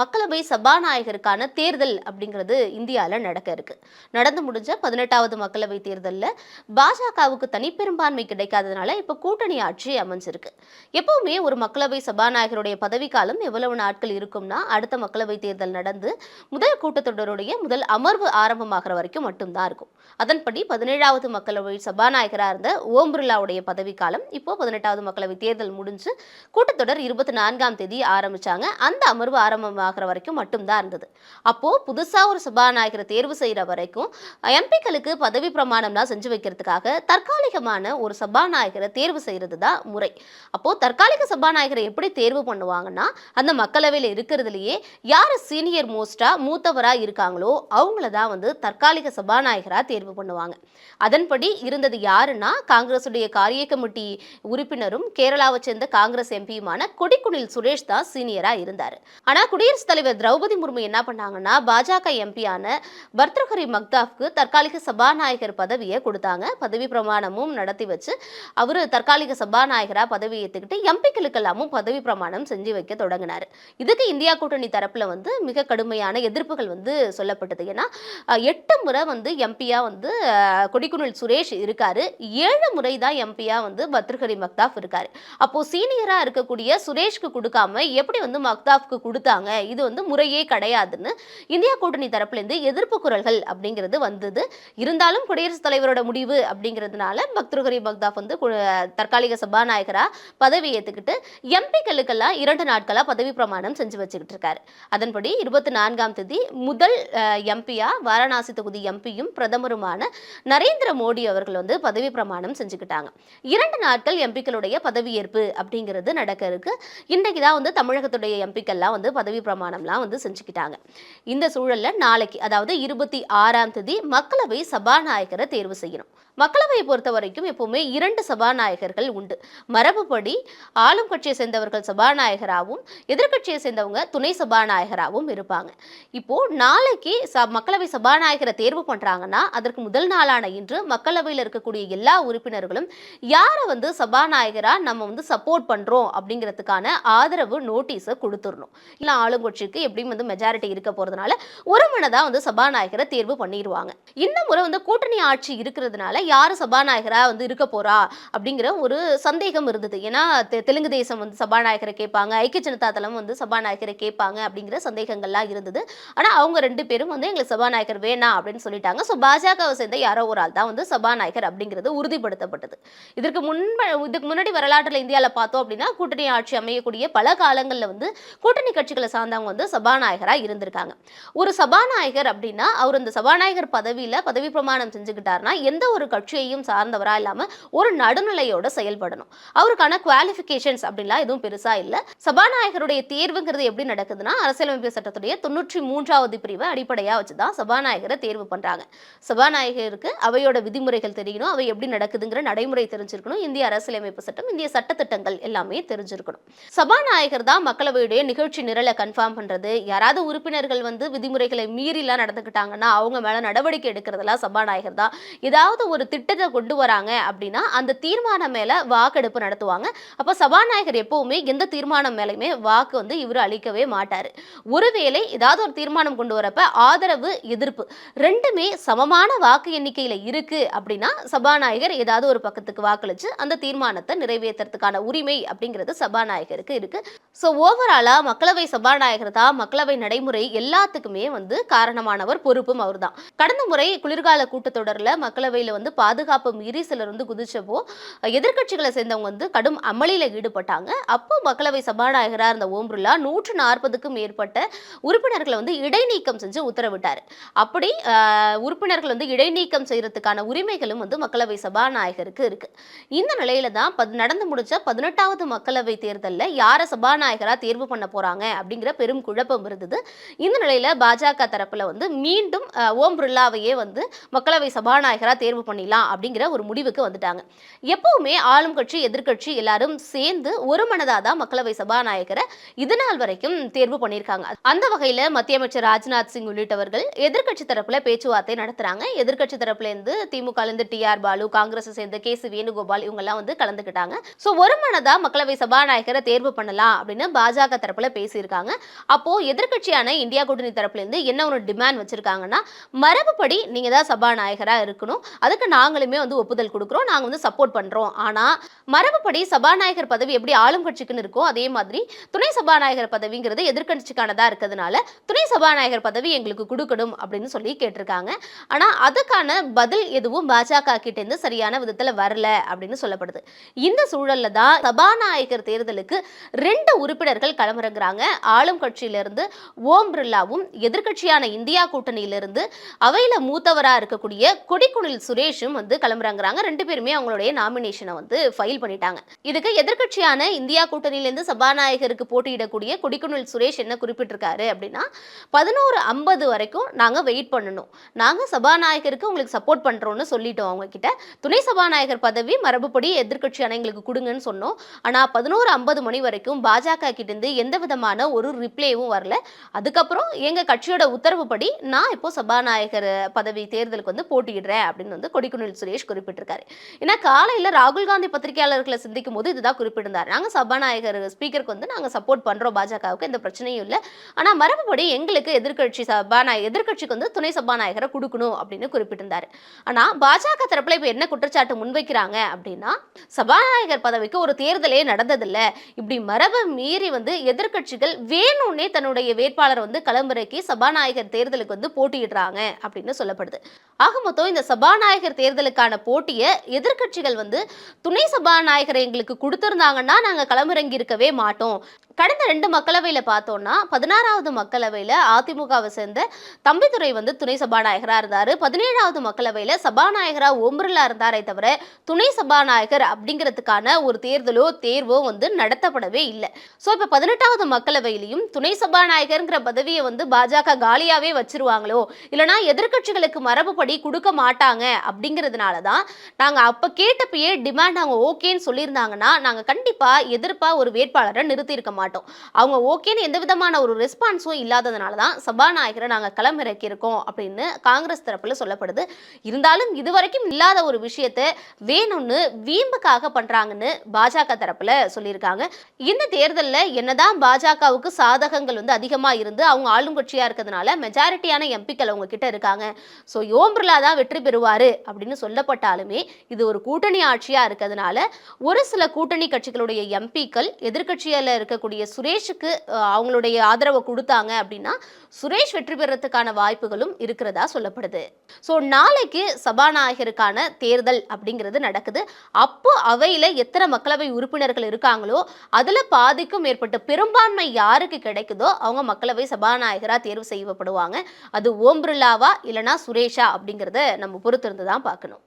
மக்களவை சபாநாயகருக்கான தேர்தல் அப்படிங்கிறது இந்தியாவில் நடக்க இருக்கு. நடந்து முடிஞ்ச பதினெட்டாவது மக்களவை தேர்தலில் பாஜகவுக்கு தனிப்பெரும்பான்மை கிடைக்காததுனால இப்போ கூட்டணி ஆட்சி அமைஞ்சிருக்கு. எப்பவுமே ஒரு மக்களவை சபாநாயகருடைய பதவிக்காலம் எவ்வளவு நாட்கள் இருக்கும்னா அடுத்த மக்களவை தேர்தல் நடந்து முதல் கூட்டத்தொடருடைய முதல் அமர்வு ஆரம்பமாகிற வரைக்கும் மட்டும்தான் இருக்கும். அதன்படி பதினேழாவது மக்களவை சபாநாயகராக இருந்த ஓம் பிர்லாவுடைய பதவிக்காலம் இப்போ பதினெட்டாவது மக்களவை தேர்தல் முடிஞ்சு கூட்டத்தொடர் இருபத்தி நான்காம் தேதி ஆரம்பிச்சாங்க. அந்த அமர்வு ஆரம்பமாகிற வரைக்கும் மட்டும்தான் இருந்தது. அப்போது புதுசாக ஒரு சபாநாயகரை தேர்வு செய்கிற வரைக்கும் எம்பிக்களுக்கு பதவி பிரமாணம்லாம் செஞ்சு வைக்கிறதுக்காக தற்காலிகமான ஒரு சபாநாயகரை தேர்வு செய்கிறது தான் முறை. அப்போது தற்காலிக சபாநாயகரை எப்படி தேர்வு பண்ணுவாங்கன்னா அந்த மக்களவையில் இருக்கிறதுலையே யார் சீனியர் மோஸ்டா மூத்தவராக இருக்காங்களோ அவங்கள தான் வந்து தற்காலிக சபாநாயகராக தேர்வு பண்ணுவாங்க. அதன்படி இருந்தது யாருன்னா காங்கிரசுடைய காரிய கமிட்டி உறுப்பினரும் கேரளாவை சேர்ந்த காங்கிரஸ் எம்பியுமான கொடிக்குனில் சுரேஷ் தான் சீனியராக இருந்தார். ஆனால் குடியரசு குடியரசுத் தலைவர் திரௌபதி முர்மு என்ன பண்ணாங்கன்னா பாஜக எம்பியான பர்தஹரி மக்தாஃப்க்கு தற்காலிக சபாநாயகர் பதவியை கொடுத்தாங்க. பதவி பிரமாணமும் நடத்தி வச்சு அவர் தற்காலிக சபாநாயகராக பதவி ஏற்றுக்கிட்டு எம்பிக்களுக்கெல்லாமும் பதவி பிரமாணம் செஞ்சு வைக்க தொடங்கினார். இதுக்கு இந்தியா கூட்டணி தரப்பில் வந்து மிக கடுமையான எதிர்ப்புகள் வந்து சொல்லப்பட்டது. ஏன்னா எட்டு முறை வந்து எம்பியாக வந்து கொடிக்குனல் கொடிக்குனில் சுரேஷ் இருக்கார். ஏழு முறை தான் எம்பியா வந்து பத்ருஹரி மக்தாஃப் இருக்கார். அப்போது சீனியராக இருக்கக்கூடிய சுரேஷ்க்கு கொடுக்காம எப்படி வந்து மக்தாஃப்க்கு கொடுத்தாங்க? இது வந்து முறையே கிடையாதுன்னு இந்தியா கூட்டணி தரப்புலேருந்து எதிர்ப்பு குரல்கள் அப்படிங்கிறது வந்தது. இருந்தாலும் குடியரசுத் தலைவரோட முடிவு அப்படிங்கிறதுனால பக்தருகரி பக்தாப் வந்து தற்காலிக சபாநாயகராக பதவி ஏற்றுக்கிட்டு எம்பிக்களுக்கெல்லாம் இரண்டு நாட்களாக பதவி பிரமாணம் செஞ்சு வச்சுக்கிட்டு இருக்காரு. அதன்படி இருபத்தி நான்காம் தேதி முதல் எம்பியாக வாரணாசி தொகுதி எம்பியும் பிரதமருமான நரேந்திர மோடி அவர்கள் வந்து பதவி பிரமாணம் செஞ்சுக்கிட்டாங்க. இரண்டு நாட்கள் எம்பிக்களுடைய பதவியேற்பு அப்படிங்கிறது நடக்க இருக்கு. இன்றைக்கு தான் வந்து தமிழகத்துடைய எம்பிக்கள்லாம் வந்து பதவி பிரமாணம்லாம் வந்து செஞ்சுக்கிட்டாங்க. இந்த சூழல்ல நாளைக்கு அதாவது இருபத்தி ஆறாம் தேதி மக்களவை சபாநாயகரை தேர்வு செய்யணும். மக்களவையை பொறுத்த வரைக்கும் எப்பவுமே இரண்டு சபாநாயகர்கள் உண்டு. மரபுப்படி ஆளும் கட்சியை சேர்ந்தவர்கள் சபாநாயகராகவும் எதிர்க்கட்சியை சேர்ந்தவங்க துணை சபாநாயகராகவும் இருப்பாங்க. இப்போ நாளைக்கு ச மக்களவை சபாநாயகரை தேர்வு பண்ணுறாங்கன்னா அதற்கு முதல் நாளான இன்று மக்களவையில் இருக்கக்கூடிய எல்லா உறுப்பினர்களும் யாரை வந்து சபாநாயகராக நம்ம வந்து சப்போர்ட் பண்ணுறோம் அப்படிங்கிறதுக்கான ஆதரவு நோட்டீஸை கொடுத்துடணும். இல்லை ஆளுங்கட்சிக்கு எப்படியும் வந்து மெஜாரிட்டி இருக்க போகிறதுனால ஒரு மனதாக வந்து சபாநாயகரை தேர்வு பண்ணிடுவாங்க. இந்த முறை வந்து கூட்டணி ஆட்சி இருக்கிறதுனால யார் சபாநாயகராக வந்து இருக்க போறா அப்படிங்கிற ஒரு சந்தேகம் இருந்தது. ஏன்னா தெ- தெலுங்கு தேசம் வந்து சபாநாயகரை கேட்பாங்க ஐக்கிய ஜனதா தளம் வந்து சபாநாயகரை கேட்பாங்க அப்படிங்கிற சந்தேகங்கள்லாம் இருந்தது. ஆனால் அவங்க ரெண்டு பேரும் வந்து எங்களுக்கு சபாநாயகர் வேணாம் அப்படின்னு சொல்லிட்டாங்க. ஸோ பாஜகவை சேர்ந்த யாரோ ஒரு ஆள் தான் வந்து சபாநாயகர் அப்படிங்கிறது உறுதிப்படுத்தப்பட்டது. இதற்கு முன்ப இதுக்கு முன்னாடி வரலாற்றில் இந்தியாவில் பார்த்தோம் அப்படின்னா கூட்டணி ஆட்சி அமையக்கூடிய பல காலங்களில் வந்து கூட்டணி கட்சிகளை சார்ந்தவங்க வந்து சபாநாயகராக இருந்திருக்காங்க. ஒரு சபாநாயகர் அப்படின்னா அவர் அந்த சபாநாயகர் பதவியில் பதவி பிரமாணம் செஞ்சுக்கிட்டாருன்னா எந்த ஒரு கட்சியையும் சார்ந்தவரா இல்லாமல் ஒரு நடுநிலையோட செயல்படணும். அவருக்கான குவாலிஃபிகேஷன்ஸ் அப்படின்லாம் எதுவும் பெருசா இல்லை. சபாநாயகருடைய தேர்வுங்கிறது எப்படி நடக்குதுன்னா அரசியலமைப்பு சட்டத்துடைய தொண்ணூற்றி மூன்றாவது பிரிவை அடிப்படையாக வச்சு தான் சபாநாயகரை தேர்வு பண்ணுறாங்க சபாநாயகருக்கு அவையோட விதிமுறைகள் தெரியணும் அவை எப்படி நடக்குதுங்கிற நடைமுறை தெரிஞ்சிருக்கணும் இந்திய அரசியலமைப்பு சட்டம் இந்திய சட்டத்திட்டங்கள் எல்லாமே தெரிஞ்சிருக்கணும். சபாநாயகர் தான் மக்களவையுடைய நிகழ்ச்சி நிரலை கன்ஃபார்ம் பண்றது. யாராவது உறுப்பினர்கள் வந்து விதிமுறைகளை மீறிலாம் நடந்துக்கிட்டாங்கன்னா அவங்க மேல நடவடிக்கை எடுக்கிறதெல்லாம் சபாநாயகர் தான். ஏதாவது ஒரு திட்டத்தை கொண்டு வராங்க அப்படின்னா அந்த தீர்மானம் மேலே வாக்கெடுப்பு நடத்துவாங்க. அப்போ சபாநாயகர் எப்பவுமே எந்த தீர்மானம் மேலையுமே வாக்கு வந்து இவர் அளிக்கவே மாட்டார். ஒருவேளை ஏதாவது ஒரு தீர்மானம் கொண்டு வரப்ப ஆதரவு எதிர்ப்பு ரெண்டுமே சமமான வாக்கு எண்ணிக்கையில் இருக்கு அப்படின்னா சபாநாயகர் ஏதாவது ஒரு பக்கத்துக்கு வாக்களிச்சு அந்த தீர்மானத்தை நிறைவேற்றுறதுக்கான உரிமை அப்படிங்கிறது சபாநாயகருக்கு இருக்கு. ஸோ ஓவராலா மக்களவை சபாநாயகர் தான் மக்களவை நடைமுறை எல்லாத்துக்குமே வந்து காரணமானவர் பொறுப்பும் அவர் தான் கடந்த முறை குளிர்கால கூட்டத்தொடரில் மக்களவையில் வந்து பாதுகாப்பு மீறி சிலர் வந்து குதிச்சப்போ எதிர்கட்சிகளை சேர்ந்தவங்க வந்து கடும் அமளியில் ஈடுபட்டாங்க. அப்போ மக்களவை சபாநாயகராக இருந்த ஓம் பிர்லா நூற்று நாற்பதுக்கும் மேற்பட்ட உறுப்பினர்களை வந்து இடைநீக்கம் செஞ்சு உத்தரவிட்டார். அப்படி உறுப்பினர்கள் வந்து இடைநீக்கம் செய்யறதுக்கான உரிமைகளும் வந்து மக்களவை சபாநாயகருக்கு இருக்கு. இந்த நிலையில தான் நடந்து முடிச்ச பதினெட்டாவது மக்களவை தேர்தலில் யாரை சபாநாயகரா தேர்வு பண்ண போறாங்க அப்படிங்கிற பெரும் குழப்பம் இருந்தது. இந்த நிலையில பாஜக தரப்புல வந்து மீண்டும் ஓம் பிர்லாவையே வந்து மக்களவை சபாநாயகரா தேர்வு பண்ணி பண்ணிடலாம் அப்படிங்கிற ஒரு முடிவுக்கு வந்துட்டாங்க. எப்பவுமே ஆளும் கட்சி எதிர்கட்சி எல்லாரும் சேர்ந்து ஒரு மனதாக தான் மக்களவை சபாநாயகரை இது நாள் வரைக்கும் தேர்வு பண்ணியிருக்காங்க. அந்த வகையில் மத்திய அமைச்சர் ராஜ்நாத் சிங் உள்ளிட்டவர்கள் எதிர்கட்சி தரப்புல பேச்சுவார்த்தை நடத்துறாங்க. எதிர்கட்சி தரப்புலேருந்து திமுகலேருந்து டி ஆர் பாலு காங்கிரஸ் சேர்ந்த கே சி வேணுகோபால் இவங்கெல்லாம் வந்து கலந்துக்கிட்டாங்க. ஸோ ஒரு மனதா மக்களவை சபாநாயகரை தேர்வு பண்ணலாம் அப்படின்னு பாஜக தரப்புல பேசியிருக்காங்க. அப்போ எதிர்கட்சியான இந்தியா கூட்டணி தரப்புலேருந்து என்ன ஒரு டிமாண்ட் வச்சிருக்காங்கன்னா மரபுப்படி நீங்க தான் சபாநாயகராக இருக்கணும். அதுக்கு நாங்களுமே வந்து ஒப்புதல் கொடுக்குறோம் நாங்கள் வந்து சப்போர்ட் பண்ணுறோம் ஆனால் மரபுப்படி சபாநாயகர் பதவி எப்படி ஆளும் கட்சிக்குன்னு இருக்கோ அதே மாதிரி துணை சபாநாயகர் பதவிங்கிறது எதிர்கட்சிக்கானதாக இருக்கிறதுனால துணை சபாநாயகர் பதவி எங்களுக்கு கொடுக்கணும் அப்படின்னு சொல்லி கேட்டிருக்காங்க. ஆனால் அதுக்கான பதில் எதுவும் பாஜக கிட்டேருந்து சரியான விதத்தில் வரல அப்படின்னு சொல்லப்படுது. இந்த சூழலில் தான் சபாநாயகர் தேர்தலுக்கு ரெண்டு உறுப்பினர்கள் களமிறங்குறாங்க. ஆளும் கட்சியிலிருந்து ஓம் பிர்லாவும் எதிர்க்கட்சியான இந்தியா கூட்டணியிலிருந்து அவையில் மூத்தவராக இருக்கக்கூடிய கொடிக்குனில் சுரேஷும் வந்து கிளம்புறாங்கிறாங்க. ரெண்டு பேருமே அவங்களுடைய நாமினேஷனை வந்து ஃபைல் பண்ணிட்டாங்க. இதுக்கு எதிர்க்கட்சியான இந்தியா கூட்டணியிலேருந்து சபாநாயகருக்கு போட்டியிடக்கூடிய கொடிக்குனில் சுரேஷ் என்ன குறிப்பிட்டிருக்காரு அப்படின்னா பதினோரு ஐம்பது வரைக்கும் நாங்க வெயிட் பண்ணணும். நாங்க சபாநாயகருக்கு உங்களுக்கு சப்போர்ட் பண்றோம்னு சொல்லிட்டோம் அவங்க கிட்ட துணை சபாநாயகர் பதவி மரபுப்படி எதிர்க்கட்சியான எங்களுக்கு கொடுங்கன்னு சொன்னோம். ஆனா பதினோரு ஐம்பது மணி வரைக்கும் பாஜக கிட்ட இருந்து எந்த விதமான ஒரு ரிப்ளேவும் வரல. அதுக்கப்புறம் எங்கள் கட்சியோட உத்தரவுப்படி நான் இப்போ சபாநாயகர் பதவி தேர்தலுக்கு வந்து போட்டியிடுறேன் அப்படின்னு வந்து கொடிக்குனில் சுரேஷ் குறிப்பிட்டிருக்காரு. ஏன்னா காலையில் ராகுல் காந்தி பத்திரிகையாளர்களை சந்திக்கும் போது இதுதான் குறிப்பிட்டிருந்தார். நாங்கள் சபாநாயகர் ஸ்பீக்கருக்கு வந்து நாங்கள் சப்போர்ட் பண்ணுறோம் பாஜகவுக்கு எந்த பிரச்சனையும் இல்லை. ஆனால் மரபுப்படி எங்களுக்கு எதிர்கட்சி சபாநாயகர் எதிர்கட்சிக்கு வந்து துணை சபாநாயகரை கொடுக்கணும் அப்படின்னு குறிப்பிட்டிருந்தார். ஆனால் பாஜக தரப்பில் இப்போ என்ன குற்றச்சாட்டு முன்வைக்கிறாங்க அப்படின்னா சபாநாயகர் பதவிக்கு ஒரு தேர்தலே நடந்ததில்லை. இப்படி மரபை மீறி வந்து எதிர்கட்சிகள் வேணும்னே தன்னுடைய வேட்பாளரை வந்து களமிறக்கி சபாநாயகர் தேர்தலுக்கு வந்து போட்டியிடுறாங்க அப்படின்னு சொல்லப்படுது. ஆக மொத்தம் இந்த சபாநாயகர் தேர்தலுக்கான போட்டியை எதிர்க்கட்சிகள் வந்து துணை சபாநாயகரை எங்களுக்கு கொடுத்திருந்தாங்கன்னா நாங்க களமிறங்கி இருக்கவே மாட்டோம். கடந்த ரெண்டு மக்களவையில் பார்த்தோம்னா பதினாறாவது மக்களவையில் அதிமுகவை சேர்ந்த தம்பிதுரை வந்து துணை சபாநாயகராக இருந்தார். பதினேழாவது மக்களவையில் சபாநாயகராக ஒம்பரில் இருந்தாரே தவிர துணை சபாநாயகர் அப்படிங்கிறதுக்கான ஒரு தேர்தலோ தேர்வோ வந்து நடத்தப்படவே இல்லை. ஸோ இப்போ பதினெட்டாவது மக்களவையிலையும் துணை சபாநாயகர்ங்கிற பதவியை வந்து பாஜக காலியாகவே வச்சிருவாங்களோ? இல்லைனா எதிர்க்கட்சிகளுக்கு மரபுப்படி கொடுக்க மாட்டாங்க அப்படிங்கிறதுனால தான் நாங்கள் அப்போ கேட்டப்பயே டிமாண்ட் அவங்க ஓகேன்னு சொல்லியிருந்தாங்கன்னா நாங்கள் கண்டிப்பாக எதிர்ப்பாக ஒரு வேட்பாளரை நிறுத்தியிருக்க மாட்டோம். அவங்க ஓகேன்னு எந்த விதமான ஒரு ரெஸ்பான்ஸும் இல்லாததுனால தான் சபாநாயகரை நாங்கள் களமிறக்கியிருக்கோம் அப்படின்னு காங்கிரஸ் தரப்புல சொல்லப்படுது. இருந்தாலும் இதுவரைக்கும் இல்லாத ஒரு விஷயத்தை வேணும்னு வீம்புக்காக பண்றாங்கன்னு பாஜக தரப்புல சொல்லியிருக்காங்க. இந்த தேர்தலில் என்னதான் பாஜகவுக்கு சாதகங்கள் வந்து அதிகமாக இருந்து அவங்க ஆளுங்கட்சியாக இருக்கிறதுனால மெஜாரிட்டியான எம்பிக்கள் அவங்க கிட்ட இருக்காங்க. ஸோ ஓம் பிர்லா தான் வெற்றி பெறுவார் அப்படின்னு சொல்லப்பட்டாலுமே இது ஒரு கூட்டணி ஆட்சியாக இருக்கிறதுனால ஒரு சில கூட்டணி கட்சிகளுடைய எம்பிக்கள் எதிர்க்கட்சியில் இருக்கக்கூடிய சுரேஷுக்கு அவங்களுடைய ஆதரவை கொடுத்தாங்க அப்படின்னா சுரேஷ் வெற்றி பெறத்துக்கான வாய்ப்புகளும் இருக்கிறதா சொல்லப்படுது. ஸோ நாளைக்கு சபாநாயகருக்கான தேர்தல் அப்படிங்கிறது நடக்குது. அப்போ அவையில் எத்தனை மக்களவை உறுப்பினர்கள் இருக்காங்களோ அதில் பாதிக்கும் மேற்பட்ட பெரும்பான்மை யாருக்கு கிடைக்குதோ அவங்க மக்களவை சபாநாயகராக தேர்வு செய்யப்படுவாங்க. அது ஓம் பிர்லாவா இல்லைனா சுரேஷா அப்படிங்கிறத நம்ம பொறுத்திருந்து தான் பார்க்கணும்.